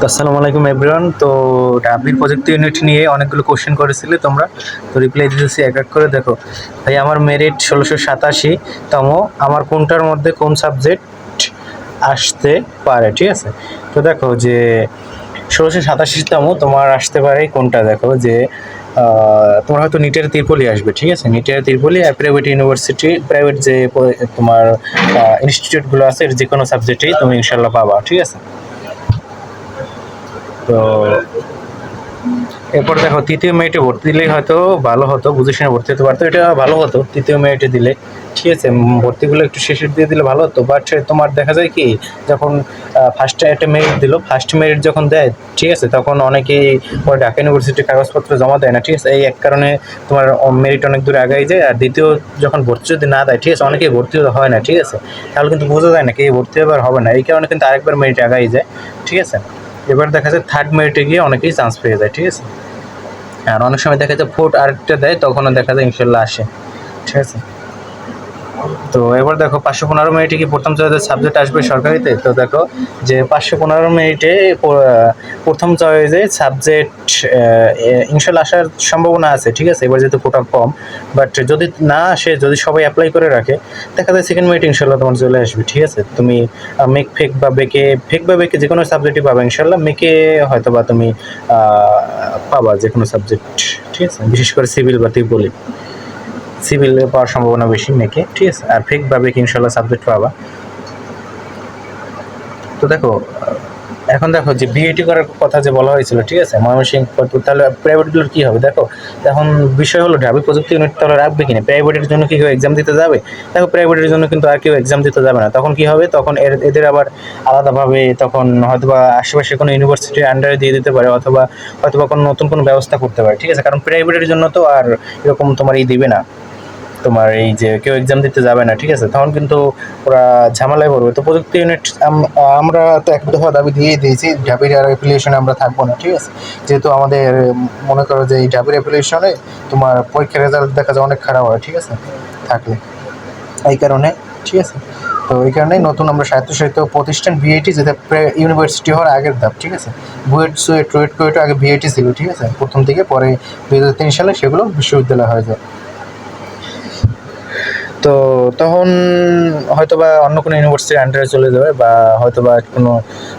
তো আসসালামু আলাইকুম এভরিওয়ান তো ডাবির প্রযুক্তি ইউনিট নিয়ে অনেকগুলো কোশ্চেন করেছিলে তোমরা। তো রিপ্লাই দিতেছি এক এক করে, দেখো। ভাই, আমার মেরিট ষোলোশো সাতাশি। তম, আমার কোনটার মধ্যে কোন সাবজেক্ট আসতে পারে, ঠিক আছে? তো দেখো যে ষোলোশো সাতাশিতম তোমার আসতে পারে কোনটা? দেখো যে তোমার হয়তো নিটের তিরপলি আসবে, ঠিক আছে? নিটের তিরপলি আর প্রাইভেট ইউনিভার্সিটি প্রাইভেট যে তোমার ইনস্টিটিউটগুলো আছে, যে কোনো সাবজেক্টেই তুমি ইনশাল্লাহ পাবা, ঠিক আছে? তো এরপর দেখো, তৃতীয় মেরিটে ভর্তি দিলেই হয়তো ভালো হতো, বুঝে শুনে ভর্তি হতে পারতো, এটা ভালো হতো, তৃতীয় মেরিটে দিলে। ঠিক আছে ভর্তিগুলো একটু শেষের দিয়ে দিলে ভালো হতো বাট তোমার দেখা যায় কি, যখন ফার্স্টে একটা মেরিট দিল ফার্স্ট মেরিট যখন দেয়, ঠিক আছে, তখন অনেকেই পরে ঢাকা ইউনিভার্সিটির কাগজপত্র জমা দেয় না, ঠিক আছে, এই এক কারণে তোমার মেরিট অনেক দূরে আগাই যায়, আর দ্বিতীয় যখন ভর্তি যদি না দেয়, ঠিক আছে, অনেকেই ভর্তি হয় না, ঠিক আছে, তাহলে কিন্তু বোঝা যায় না কে ভর্তি হবে হবে না, এই কারণে কিন্তু আরেকবার মেরিট আগাই যায়, ঠিক আছে। এবার দেখা যায় থার্ড মেরিটে গিয়ে অনেকেই চান্স পেয়ে যায়, ঠিক আছে? আর অনেক সময় দেখা যায় ফোর্থ আরেকটা দেয়, তখনও দেখা যায় ইনশাল্লাহ আসে, ঠিক আছে? তো এবার দেখো পাঁচশো পনেরো মিনিটে কি প্রথম চয়েসের সাবজেক্ট আসবে সরকারিতে? তো দেখো যে পাঁচশো পনেরো মিনিটে প্রথম চয়েসে সাবজেক্ট ইনশাল্লাহ আসার সম্ভাবনা আছে, ঠিক আছে? এবার যেহেতু কোটা কম বাট যদি না আসে, যদি সবাই অ্যাপ্লাই করে রাখে, দেখা যায় সেকেন্ড মিনিট ইনশাল্লাহ তোমার চলে আসবে, ঠিক আছে? তুমি মেক ফেক বা বেকে ফেক বা বেকে যে কোনো সাবজেক্টই পাবে, ইনশাল্লাহ মেকে হয়তো বা তুমি পাবা যে কোনো সাবজেক্ট ঠিক আছে? বিশেষ করে সিভিল বা তুই বলি সিভিল পাওয়ার সম্ভাবনা বেশি মেকে ঠিক আছে আর ফেক ইনশাল্লাহ সাবজেক্ট পাবা? তো দেখো এখন দেখো যে বিএটি করার কথা যে বলা হয়েছিল ঠিক আছে ফরিদপুর, তাহলে প্রাইভেটগুলোর কী হবে? দেখো এখন বিষয় হলো ঢাবি প্রযুক্তি ইউনিট তাহলে রাখবে কিনা? প্রাইভেটের জন্য কি কেউ এক্সাম দিতে যাবে? দেখো প্রাইভেটের জন্য কিন্তু আর কেউ এক্সাম দিতে যাবে না। তখন কি হবে? তখন এদের আবার আলাদাভাবে তখন হয়তো বা আশেপাশে কোনো ইউনিভার্সিটির আন্ডারে দিয়ে দিতে পারে অথবা হয়তো বা কোনো নতুন কোনো ব্যবস্থা করতে পারে ঠিক আছে? কারণ প্রাইভেটের জন্য তো আর এরকম তোমার ই দিবে না। তোমার এই যে কেউ এক্সাম দিতে যাবে না, ঠিক আছে? তখন কিন্তু ওরা ঝামেলায় পড়বে। তো প্রযুক্তি ইউনিট আমরা তো এক দফা দাবি দিয়ে দিয়েছি আর অ্যাপ্লিকেশনে আমরা থাকব না, ঠিক আছে? যেহেতু আমাদের মনে করো যে এই ডাবির অ্যাপ্লিকেশনে তোমার পরীক্ষার রেজাল্ট দেখা যায় অনেক খারাপ হয়, ঠিক আছে? থাকলে। এই কারণে, ঠিক আছে? তো এই কারণে নতুন আমরা স্বায়ত্তশাসিত প্রতিষ্ঠান বিআইটি যেটা ইউনিভার্সিটি হওয়ার আগের ধাপ, ঠিক আছে? বুয়েট, সুয়েট, রুয়েট কুয়েট আগে বিআইটি ছিল, ঠিক আছে? প্রথম থেকে পরে দু হাজার তিন সালে সেগুলো বিশ্ববিদ্যালয় হয়ে যায়। তো তখন হয়তো বা অন্য কোনো ইউনিভার্সিটির আন্ডারে চলে যাবে বা হয়তো বা কোনো,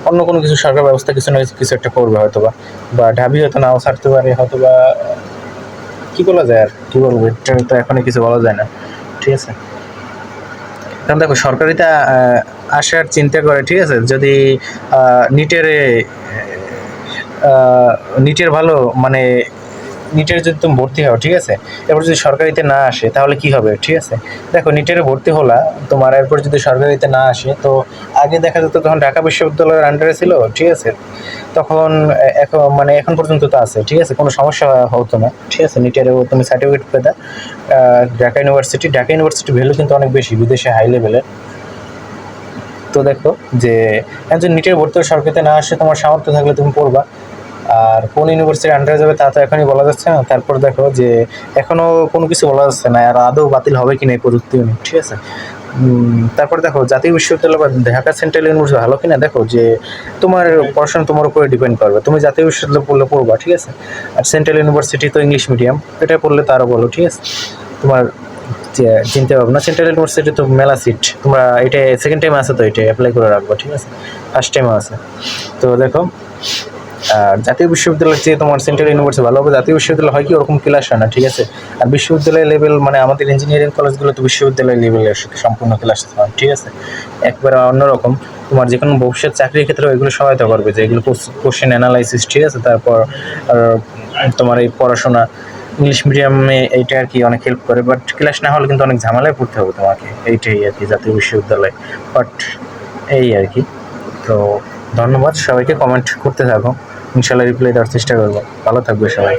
অন্য কোনো কিছু সরকার ব্যবস্থা কিছু না কিছু একটা করবে হয়তো বা বা ঢাবি হয়তো নাও ছাড়তে পারে হয়তো বা কী বলা যায় আর কী বলব, এটা তো এখনই কিছু বলা যায় না। ঠিক আছে? কারণ দেখো, সরকারিতে আসার চিন্তা করে, ঠিক আছে? যদি নিটের নিটের ভালো মানে নিটের যদি তুমি ভর্তি হও, ঠিক আছে? এরপর যদি সরকারিতে না আসে, তাহলে কি হবে? ঠিক আছে? দেখো, নিটের ভর্তি হলা, তোমার এরপর যদি সরকারিতে না আসে, তো আগে দেখা যেত তখন ঢাকা বিশ্ববিদ্যালয়ের আন্ডারে ছিল, ঠিক আছে? তখন এখন মানে এখন পর্যন্ত তো আছে, ঠিক আছে? কোনো সমস্যা হতো না, ঠিক আছে? নিটেরও তুমি certificate পেতা Dhaka university Dhaka university value কিন্তু অনেক বেশি, বিদেশে হাই লেভেলের তো দেখো যে, একজন নিটের ভর্তি সরকারিতে না আসে, তোমার সামর্থ্য থাকলে তুমি পড়বা। আর কোন ইউনিভার্সিটির আন্ডারে যাবে তা তো এখনই বলা যাচ্ছে না। তারপর দেখো যে এখনও কোনো কিছু বলা যাচ্ছে না। আর আদৌ বাতিল হবে কি না এই প্রযুক্তি ঠিক আছে? তারপর দেখো, জাতীয় বিশ্ববিদ্যালয় বা ঢাকা সেন্ট্রাল ইউনিভার্সিটি ভালো কিনা? দেখো যে তোমার পড়াশোনা তোমার উপরে ডিপেন্ড করবে। তুমি জাতীয় বিশ্ববিদ্যালয় পড়লে পড়বা, ঠিক আছে? আর সেন্ট্রাল ইউনিভার্সিটি তো ইংলিশ মিডিয়াম এটা পড়লে তারও বলো ঠিক আছে? তোমার চিন্তা ভাবনা, সেন্ট্রাল ইউনিভার্সিটি তো মেলা সিট তোমরা এটা সেকেন্ড টাইম আছে তো এটা অ্যাপ্লাই করে রাখব, ঠিক আছে? ফার্স্ট টাইম আছে। তো দেখো আর জাতীয় বিশ্ববিদ্যালয়ের চেয়ে তোমার সেন্ট্রাল ইউনিভার্সিটি ভালো হবে, জাতীয় বিশ্ববিদ্যালয় হয় কি ওরকম ক্লাস হয় না, ঠিক আছে? আর বিশ্ববিদ্যালয় লেভেল মানে আমাদের ইঞ্জিনিয়ারিং কলেজগুলো তো বিশ্ববিদ্যালয় লেভেলের সম্পূর্ণ ক্লাস হয়, ঠিক আছে? একবারে অন্যরকম, তোমার যে কোনো ভবিষ্যৎ চাকরির ক্ষেত্রে এগুলো সহায়তা করবে, যে এগুলো কোশ্চেন অ্যানালাইসিস ঠিক আছে? তারপর তোমার এই পড়াশোনা ইংলিশ মিডিয়ামে এইটা আর কি অনেক হেল্প করে বাট ক্লাস না হলে কিন্তু অনেক ঝামেলায় পড়তে হবে তোমাকে, এইটাই আর কি জাতীয় বিশ্ববিদ্যালয়। বাট এই আর কি, তো ধন্যবাদ সবাইকে কমেন্ট করতে থাকো। ইনশাল্লাহ রিপ্লাই দেওয়ার চেষ্টা করব। ভালো থাকবে সবাই।